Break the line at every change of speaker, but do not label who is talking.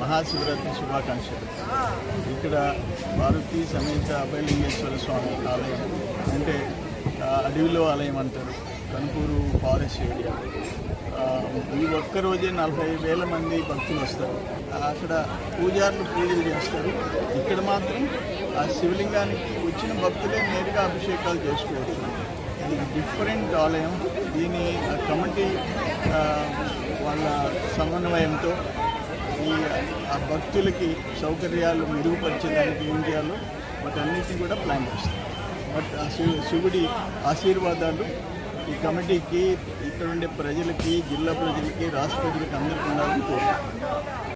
మహాశివరాత్రి శుభాకాంక్షలు. ఇక్కడ మారుతి సమేత అభయలింగేశ్వర స్వామి ఆలయం అంటే అడవిలో ఆలయం అంటారు. Kanupuru forest area. ఈ ఒక్క రోజే నలభై వేల మంది భక్తులు వస్తారు. అక్కడ పూజారులు పూజలు చేస్తారు. ఇక్కడ మాత్రం ఆ శివలింగానికి వచ్చిన భక్తులే నేరుగా అభిషేకాలు చేసుకోవచ్చు. ఇది డిఫరెంట్ ఆలయం. దీని కమిటీ వాళ్ళ సమన్వయంతో ఈ ఆ భక్తులకి సౌకర్యాలు మెరుగుపరచడానికి ఏం చేయాలో వాటన్నిటిని కూడా ప్లాన్ చేస్తారు బట్ ఆ శివుడి ఆశీర్వాదాలు ఈ కమిటీకి ఇక్కడ ఉండే ప్రజలకి జిల్లా ప్రజలకి రాష్ట్ర ప్రజలకి అందరికీ ఉండాలని కోరుతున్నాను